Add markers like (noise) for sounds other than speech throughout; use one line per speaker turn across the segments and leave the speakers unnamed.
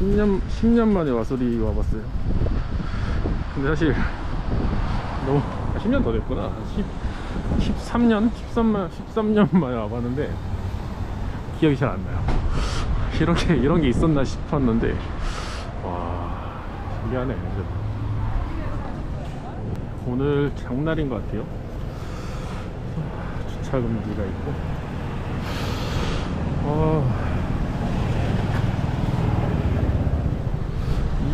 10년 10년 만에 와소리 와봤어요. 근데 사실 너무 아, 10년 더 됐구나. 10, 13년 13만 13년 만에 와봤는데 기억이 잘 안 나요. 이런 게 이런 게 있었나 싶었는데 와 신기하네. 오늘 장날인 것 같아요. 주차 금지가 있고. 아.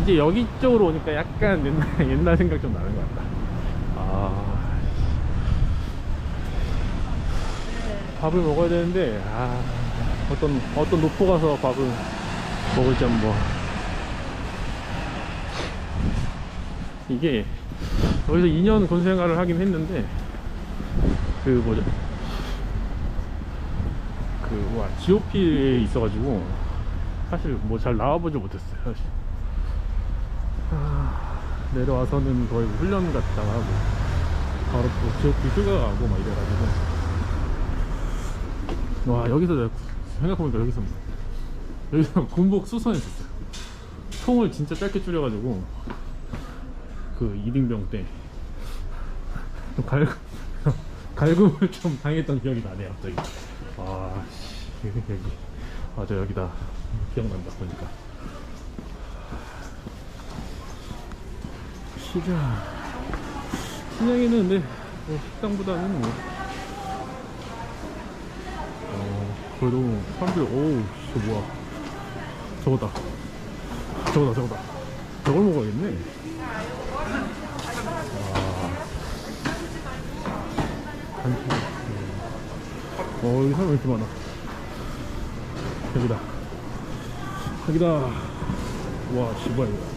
이제 여기 쪽으로 오니까 약간 옛날, (laughs) 옛날 생각 좀 나는 것 같다. 아. 밥을 먹어야 되는데, 아. 어떤, 어떤 노포 가서 밥을 먹을지 한번. 이게, 여기서 2년 군 생활을 하긴 했는데, 그 뭐죠? 그, 뭐야, GOP에 있어가지고, 사실 뭐 잘 나와보지 못했어요, 내려와서는 거의 훈련 갔다 하고 바로 또 휴가 가고 막 이래가지고. 와 여기서 내가 생각해보니까 여기서 여기서 (laughs) 군복 수선했었어요. 총을 진짜 짧게 줄여가지고 그 이등병 때. 좀 갈굼 (laughs) 갈굼을 좀 당했던 기억이 나네요 갑자기. 와 씨, 여기 여기. 맞아 여기다. 기억난다 보니까 시장 시장에는 근데 뭐 식당보다는 뭐. 어, 그래도 사람들 오우 저 뭐야. 저거다. 저거다 저거다. 저걸 먹어야겠네. 와 간식 음. 어 여기 사람 왜 이렇게 많아. 여기다. 여기다. 와씨 뭐야 이거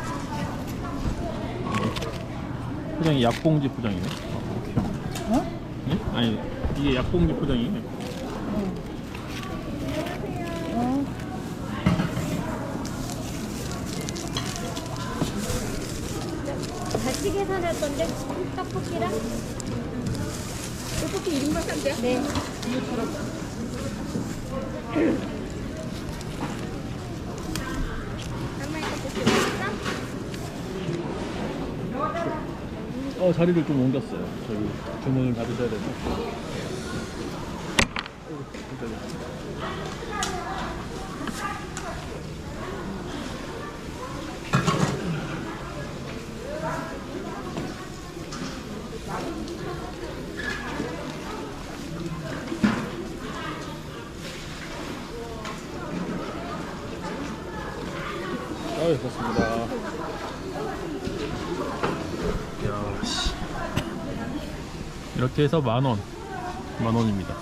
포장이 약봉지 포장이네.
어?
네? 아니 이게 약봉지 포장이네.
같이 계산할 건데 떡볶이랑 떡볶이 1인분 산대요? 네. 한마리 떡볶이 맛있어?
어 자리를 좀 옮겼어요. 저희 주문을 받으셔야 돼서. 아유, 좋습니다. 야, 씨. 이렇게 해서 만 원, 만 원입니다.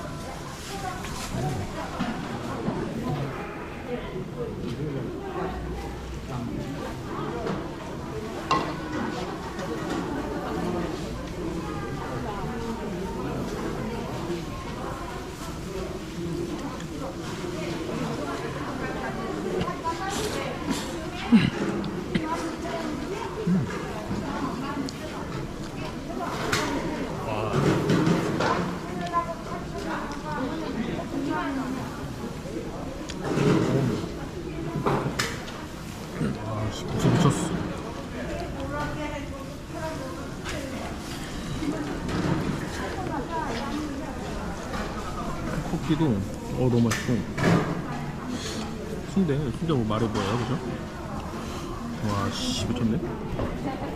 아, 씨, 진짜 미쳤어. 코끼도 어 너무 맛있고 순대 순대 뭐 말해 보여요 그죠? 와씨 미쳤네.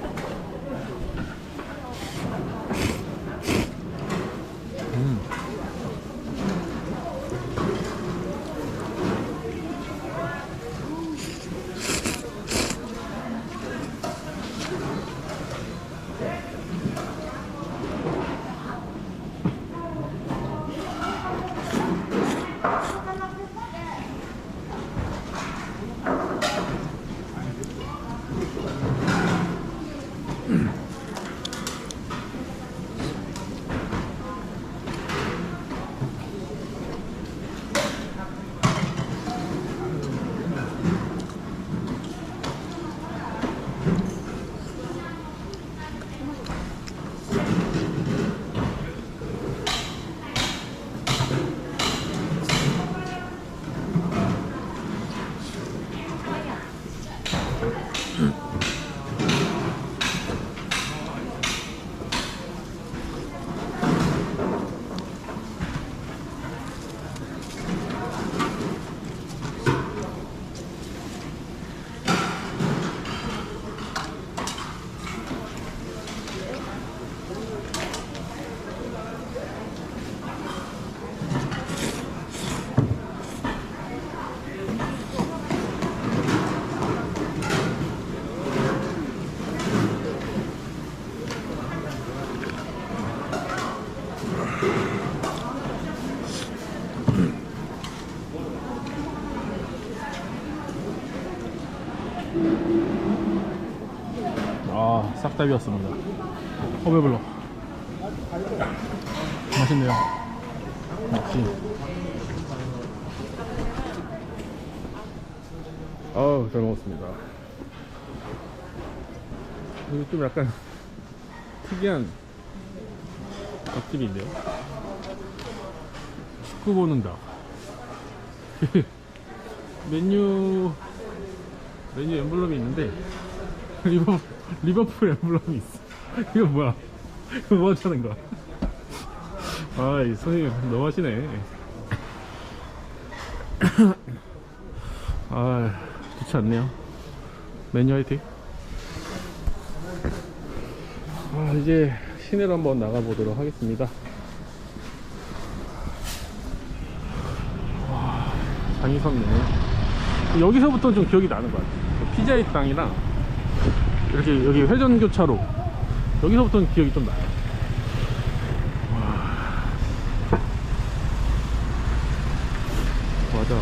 아, 싹다 비웠습니다 허베블로 맛있네요. 역시. 어우, 잘 먹었습니다. 이거 좀 약간 특이한 밥집인데요. 축구 보는 다. (laughs) 메뉴 메뉴 엠블럼이 있는데 리버 리버풀 엠블럼이 있어. 이거 뭐야? 이거 뭐 하자는 거야? 아, 이 손님 너무 하시네. 아, 좋지 않네요. 메뉴 화이팅. 아, 이제 시내로 한번 나가보도록 하겠습니다. 와, 장이 섰네. 여기서부터 좀 기억이 나는 것 같아요. 그 피자의 땅이랑 이렇게 여기 회전교차로 여기서부터 는 기억이 좀 나요. 와. 맞아.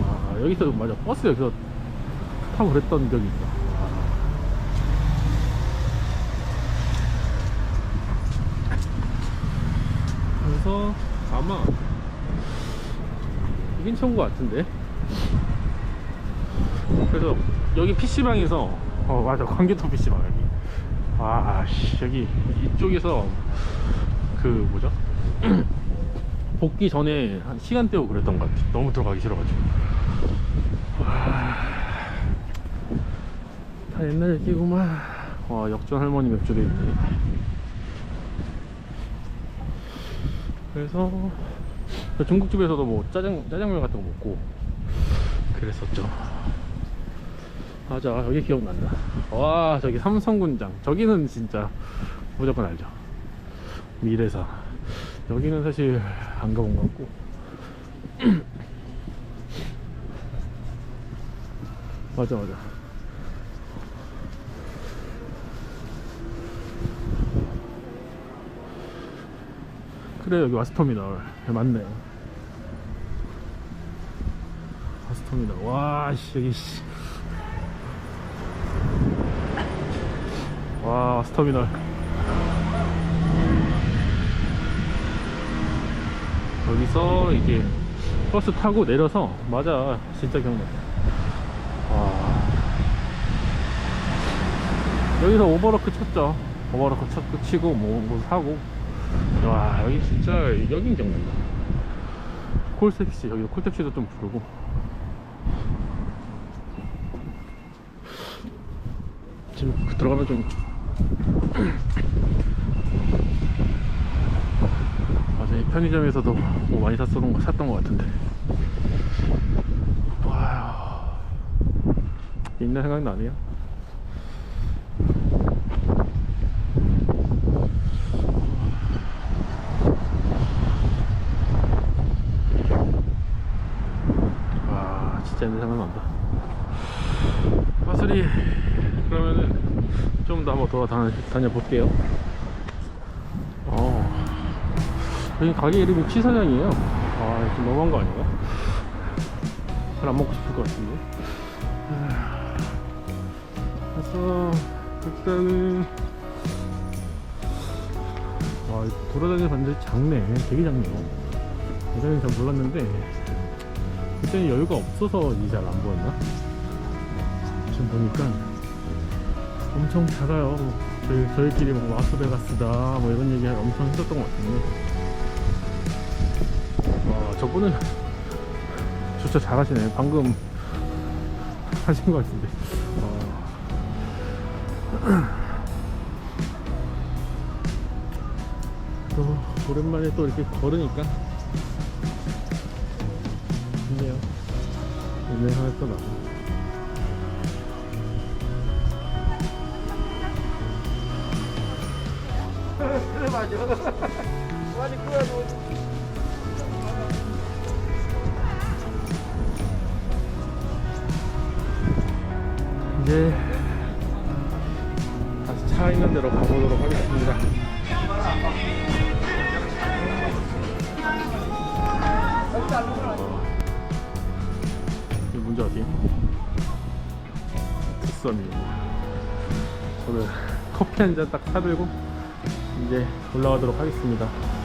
와, 여기서 맞아 버스 여기서 타고 그랬던 기억이 있어. 그래서 아마 이긴 처음 것 같은데. 그래서 여기 PC방에서 어 맞아 광개토 PC방 여기. 아씨 여기 이쪽에서 그 뭐죠? (clears throat) 복귀 전에 한 시간 때우고 그랬던 것 같아. 너무 들어가기 싫어가지고. 와, 다 옛날 얘기구만. 와, 역전 할머니 맥주도 있네. 그래서 그 중국집에서도 뭐 짜장, 짜장면 같은 거 먹고 그랬었죠. 맞아, 여기 기억난다. 와, 저기 삼성군장. 저기는 진짜 무조건 알죠. 미래사. 여기는 사실 안 가본 것 같고. (clears throat) 맞아, 맞아. 그래, 여기 와스터미널. 네, 맞네. 와스터미널. 와, 씨, 여기, 씨. 와, 와스터미널. 여기서 이게 버스 타고 내려서 맞아. 진짜 기억나 와. 여기서 오버로크 쳤죠. 오버로크 쳤고 치고 뭐, 뭐 사고. 와 여기 진짜 여긴 기억난다. 콜택시 여기 콜택시도 좀 부르고 지금 들어가면 좀 (clears throat) 맞아 이 편의점에서도 뭐 많이 샀었던 거 샀던 거 같은데. 와 옛날 생각 나네요? 와 진짜 옛날 생각 난다. 화술이 그러면은 좀 더 한번 돌아다녀 볼게요 어 여기 가게 이름이 치사장이에요. 아, 좀 너무한 거 아닌가? 잘 안 먹고 싶을 것 같은데. 그래서, 일단은, 와, 돌아다니는 반들이 작네. 되게 작네요. 예전엔 잘 몰랐는데, 그때는 여유가 없어서 이 잘 안 보였나? 지금 보니까 엄청 작아요. 저희, 저희끼리 뭐 마스베가스다, 뭐 이런 얘기 엄청 했었던 것 같은데. 와, 저분은 (laughs) 진짜 잘하시네. 방금 (laughs) 하신 것 같은데. 와. (clears throat) 또 오랜만에 또 이렇게 걸으니까 좋네요. 옛날 생각이 또나 고. 이제 다시 차 있는 데로 가보도록 하겠습니다. 이 문제 어디? 썸이에요. 저는 커피 한 잔 딱 사들고 이제 올라가도록 하겠습니다.